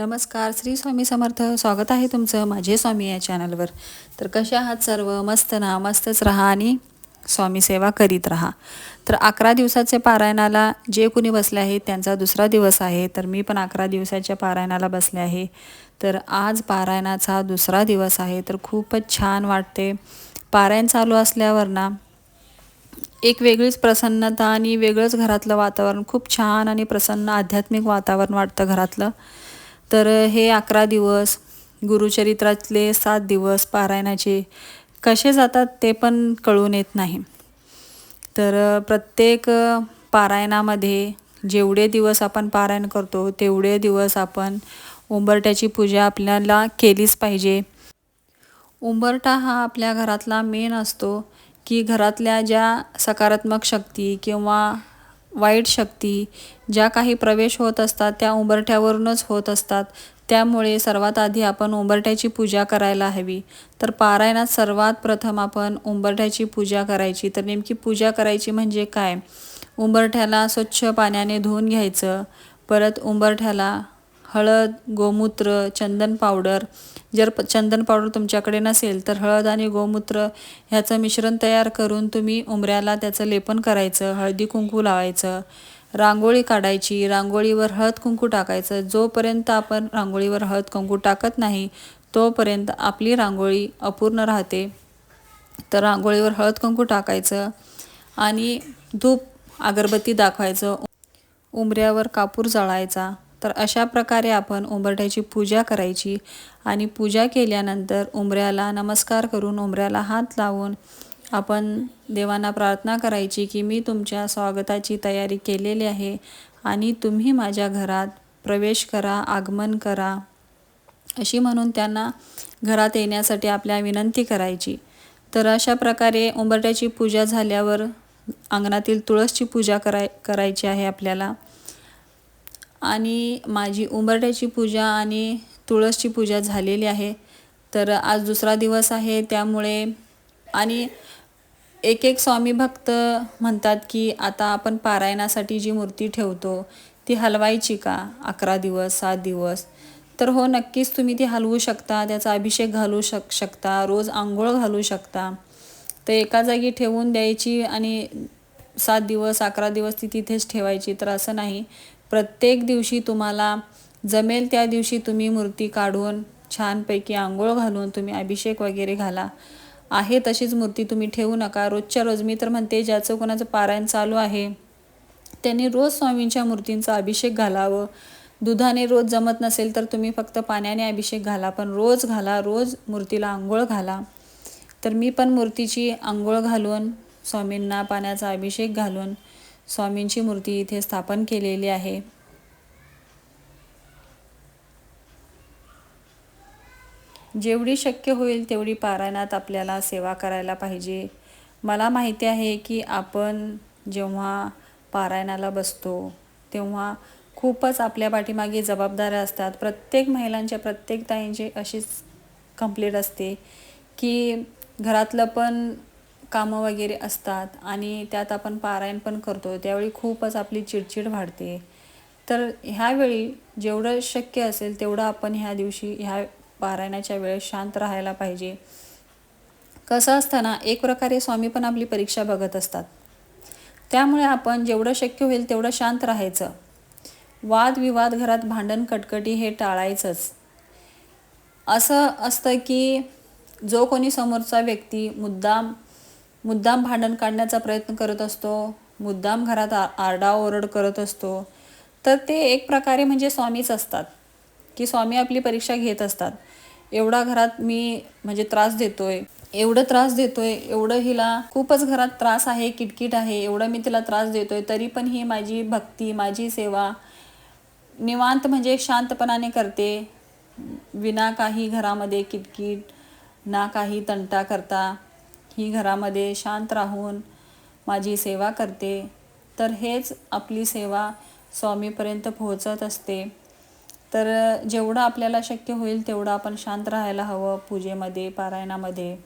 नमस्कार श्री स्वामी समर्थ. स्वागत आहे तुमचं माझे स्वामी या चॅनलवर. तर कसे आहात सर्व? मस्त ना? मस्तच राहा आणि स्वामी सेवा करीत राहा. तर अकरा दिवसाचे पारायणाला जे कुणी बसले आहेत त्यांचा दुसरा दिवस आहे. तर मी पण अकरा दिवसाच्या पारायणाला बसले आहे. तर आज पारायणाचा दुसरा दिवस आहे. तर खूपच छान वाटते. पारायण चालू असल्यावर ना एक वेगळीच प्रसन्नता आणि वेगळंच घरातलं वातावरण खूप छान आणि प्रसन्न आध्यात्मिक वातावरण वाटतं घरातलं. तर हे अकरा दिवस गुरुचरित्रातले सात दिवस पारायणाचे कसे जातात ते पण कळून येत नाही. तर प्रत्येक पारायणामध्ये जेवढे दिवस आपण पारायण करतो तेवढे दिवस आपण उंबरट्याची पूजा आपल्याला केलीच पाहिजे. उंबरटा हा आपल्या घरातला मेन असतो की घरातल्या ज्या सकारात्मक शक्ती किंवा वाईट शक्ती ज्या काही प्रवेश होत असतात त्या उंबरठ्यावरूनच होत असतात. त्यामुळे सर्वात आधी आपण उंबरठ्याची पूजा करायला हवी. तर पारायणात सर्वात प्रथम आपण उंबरठ्याची पूजा करायची. तर नेमकी पूजा करायची म्हणजे काय? उंबरठ्याला स्वच्छ पाण्याने धुवून घ्यायचं. परत उंबरठ्याला हळद गोमूत्र चंदन पावडर. जर चंदन पावडर तुमच्याकडे नसेल तर हळद आणि गोमूत्र ह्याचं मिश्रण तयार करून तुम्ही उंबऱ्याला त्याचं लेपन करायचं हळदी कुंकू लावायचं. रांगोळी काढायची रांगोळीवर हळद कुंकू टाकायचं. जोपर्यंत आपण रांगोळीवर हळद कुंकू टाकत नाही तोपर्यंत आपली रांगोळी अपूर्ण राहते. तर रांगोळीवर हळद कुंकू टाकायचं आणि धूप अगरबत्ती दाखवायचं. उंबऱ्यावर कापूर जाळायचा. तर अशा प्रकारे आपण उंबरठ्याची पूजा करायची आणि पूजा केल्यानंतर उंबऱ्याला नमस्कार करून उंबऱ्याला हात लावून आपण देवांना प्रार्थना करायची की मी तुमच्या स्वागताची तयारी केलेली आहे आणि तुम्ही माझ्या घरात प्रवेश करा आगमन करा अशी म्हणून त्यांना घरात येण्यासाठी आपल्या विनंती करायची. तर अशा प्रकारे उंबरट्याची पूजा झाल्यावर अंगणातील तुळसची पूजा कराय करायची आहे आपल्याला. आणि माझी उंबरट्याची पूजा आणि तुळसची पूजा झालेली आहे. तर आज दुसरा दिवस आहे त्यामुळे आणि एक एक स्वामी भक्त म्हणतात की आता आपण पारायणासाठी जी मूर्ती ठेवतो ती हलवायची का? अकरा दिवस सात दिवस. तर हो नक्कीच तुम्ही ती हलवू शकता त्याचा अभिषेक घालू शक शकता रोज आंघोळ घालू शकता. तर एका जागी ठेवून द्यायची आणि सात दिवस अकरा दिवस ती तिथेच ठेवायची तर असं नाही. प्रत्येक दिवशी तुम्हाला जमेल त्या दिवशी तुम्ही मूर्ती काढून छानपैकी आंघोळ घालून तुम्ही अभिषेक वगैरे घाला. आहे तशीच मूर्ती तुम्ही ठेवू नका. रोजच्या रोज मी तर म्हणते ज्याचं कोणाचं पारायण चालू आहे त्यांनी रोज स्वामींच्या मूर्तींचा अभिषेक घालावं. दुधाने रोज जमत नसेल तर तुम्ही फक्त पाण्याने अभिषेक घाला पण रोज घाला रोज मूर्तीला आंघोळ घाला. तर मी पण मूर्तीची आंघोळ घालून स्वामींना पाण्याचा अभिषेक घालून स्वामींची मूर्ती इथे स्थापन केलेली आहे. जेवढी शक्य होईल तेवढी पारायणात आपल्याला सेवा करायला पाहिजे. मला माहिती आहे की आपण जेव्हा पारायणाला बसतो तेव्हा खूपच आपल्या पाठीमागे जबाबदाऱ्या असतात. प्रत्येक महिलांच्या प्रत्येक ताईंची अशीच कंप्लीट असते की घरातलं पण कामं वगैरे असतात आणि त्यात आपण पारायण पण करतो. त्यावेळी खूपच आपली चिडचिड वाढते. तर ह्यावेळी जेवढं शक्य असेल तेवढं आपण ह्या दिवशी ह्या पारायणाच्या वेळेस शांत राहायला पाहिजे. कसं असताना एक प्रकारे स्वामी पण आपली परीक्षा बघत असतात. त्यामुळे आपण जेवढं शक्य होईल तेवढं शांत राहायचं. वादविवाद घरात भांडण कटकटी हे टाळायचंच. असं असतं की जो कोणी समोरचा व्यक्ती मुद्दाम मुद्दाम भांडण काढण्याचा प्रयत्न करत असतो मुद्दाम घरात आरडाओरड करत असतो. तर ते एक प्रकारे म्हणजे स्वामीच असतात की स्वामी आपली परीक्षा घेत असतात. एवढा घरात मी म्हणजे त्रास देतोय एवढं त्रास देतोय एवढं हिला खूपच घरात त्रास आहे किटकिट आहे एवढं मी तिला त्रास देतोय तरी पण ही माझी भक्ती माझी सेवा निवांत म्हणजे शांतपणाने करते. विना काही घरामध्ये किटकिट ना काही तंटा करता. ही घरामध्ये शांत राहून माझी सेवा करते. तर हेच आपली सेवा स्वामीपर्यंत पोहोचत असते. तर जेवढं आपल्याला शक्य होईल तेवढं आपण शांत राहायला हवं पूजेमध्ये पारायणामध्ये.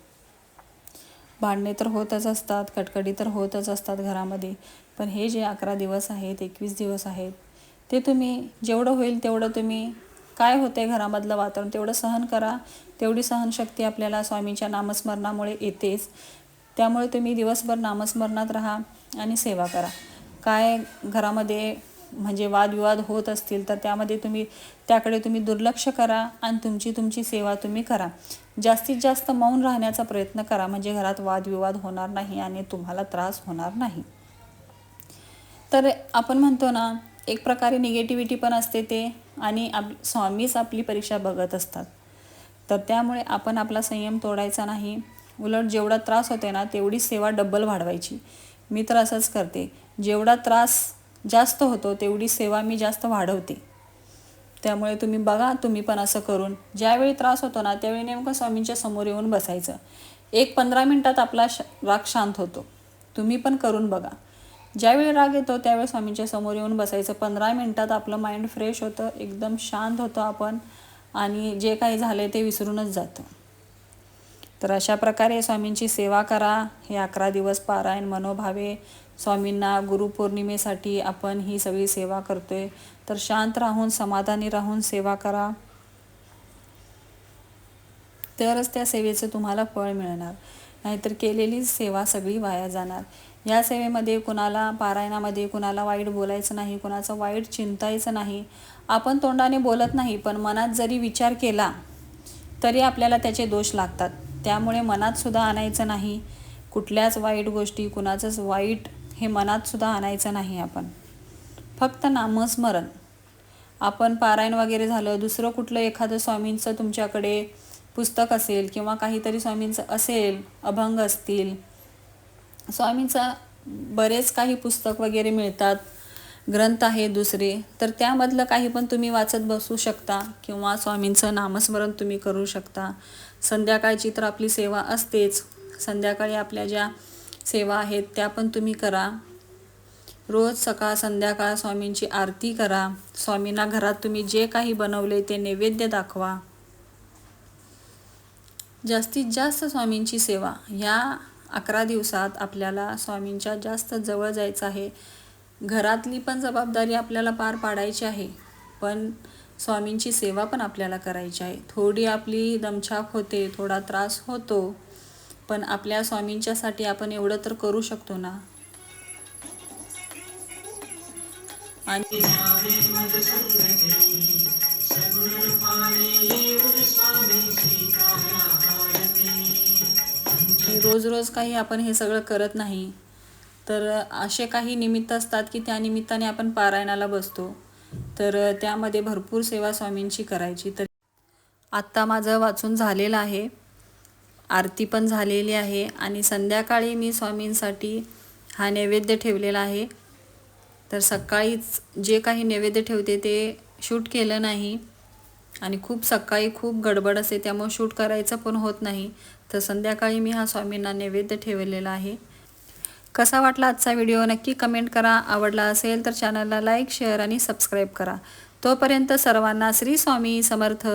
भांडणे तर होतच असतात कटकडी तर होतच असतात घरामध्ये. पण हे जे अकरा दिवस आहेत एकवीस दिवस आहेत ते तुम्ही जेवढं होईल तेवढं तुम्ही काय होते घरामधलं वातावरण? तेवढं सहन करा. तेवढी सहनशक्ती आपल्याला स्वामींच्या नामस्मरणामुळे येतेच. त्यामुळे तुम्ही दिवसभर नामस्मरणात राहा आणि सेवा करा. काय घरामध्ये म्हणजे वादविवाद होत असतील तर त्यामध्ये तुम्ही त्याकडे तुम्ही दुर्लक्ष करा आणि तुमची तुमची सेवा तुम्ही करा. जास्तीत जास्त मौन राहण्याचा प्रयत्न करा. म्हणजे घरात वादविवाद होणार नाही आणि तुम्हाला त्रास होणार नाही. तर आपण म्हणतो ना एक प्रकारे निगेटिव्हिटी पण असते ते आणि आप स्वामीच आपली परीक्षा बघत असतात. तर त्यामुळे आपण आपला संयम तोडायचा नाही. उलट जेवढा त्रास होते ना तेवढी सेवा डब्बल वाढवायची. मी तर असंच करते. जेवढा त्रास जास्त होतो तेवढी सेवा मी जास्त वाढवते. त्यामुळे तुम्ही बघा तुम्ही पण असं करून. ज्यावेळी त्रास होतो ना त्यावेळी नेमकं स्वामींच्या समोर येऊन बसायचं. एक पंधरा मिनटात आपला श राग शांत होतो. तुम्ही पण करून बघा. ज्यावेळी राग येतो त्यावेळी स्वामींच्या समोर येऊन बसायचं. पंधरा मिनटात आपलं माइंड फ्रेश होतं एकदम शांत होतं आपण आणि जे काही झालं ते विसरूनच जातं. तर अशा प्रकारे स्वामींची सेवा करा. हे अकरा दिवस पारायण मनोभावे. स्वामींना गुरुपौर्णिमेसाठी आपण ही सगळी सेवा करतोय. तर शांत राहून समाधानी राहून सेवा करा. तरच त्या सेवेचं तुम्हाला फळ मिळणार. नाहीतर केलेली सेवा सगळी वाया जाणार. या सेवेमध्ये कुणाला पारायणामध्ये कुणाला वाईट बोलायचं नाही कुणाचं वाईट चिंतायचं नाही. आपण तोंडाने बोलत नाही पण मनात जरी विचार केला तरी आपल्याला त्याचे दोष लागतात. त्यामुळे मनातसुद्धा आणायचं नाही. कुठल्याच वाईट गोष्टी कुणाचंच वाईट हे मनातसुद्धा आणायचं नाही आपण. फक्त नामस्मरण. आपण पारायण वगैरे झालं दुसरं कुठलं एखादं स्वामींचं तुमच्याकडे पुस्तक असेल किंवा काहीतरी स्वामींचं असेल अभंग असतील स्वामींचा बरेच काही पुस्तक वगैरे मिळतात ग्रंथ आहे दुसरे तर त्यामधलं काही पण तुम्ही वाचत बसू शकता किंवा स्वामींचं नामस्मरण तुम्ही करू शकता. संध्याकाळची तर आपली सेवा असतेच. संध्याकाळी आपल्या ज्या सेवा आहेत त्या पण तुम्ही करा. रोज सकाळ संध्याकाळ स्वामींची आरती करा. स्वामींना घरात तुम्ही जे काही बनवले ते नैवेद्य दाखवा. जास्तीत जास्त स्वामींची सेवा. ह्या अकरा दिवसात आपल्याला स्वामींच्या जास्त जवळ जायचं आहे. घरातली पण जबाबदारी आपल्याला पार पाडायची आहे. पण स्वामींची सेवा पण आपल्याला करायची आहे. थोडी आपली दमछाक होते थोडा त्रास होतो. पण आपल्या स्वामींच्यासाठी आपण एवढं तर करू शकतो ना? आणि रोज रोज काही आपण हे सगळं करत नाही. तर असे काही निमित्त असतात की त्या निमित्ताने आपण पारायणाला बसतो. तर त्यामध्ये भरपूर सेवा स्वामींची करायची. तर आत्ता माझं वाचून झालेलं आहे. आरती पण झालेली आहे आणि संध्याकाळी मी स्वामींसाठी हा नैवेद्य ठेवलेला आहे. तर सकाळीच जे काही नैवेद्य ठेवते ते शूट केलं नाही. आणि खूप सकाळी खूप गडबड असते त्यामुळे शूट करायचं पण होत नाही. तर संध्याकाळी मी हा स्वामींना नैवेद्य ठेवलेला आहे. कसा वाटला आजचा व्हिडिओ? नक्की कमेंट करा. आवडला असेल तर चॅनलला लाईक शेअर आणि सबस्क्राईब करा. तोपर्यंत सर्वांना श्री स्वामी समर्थ.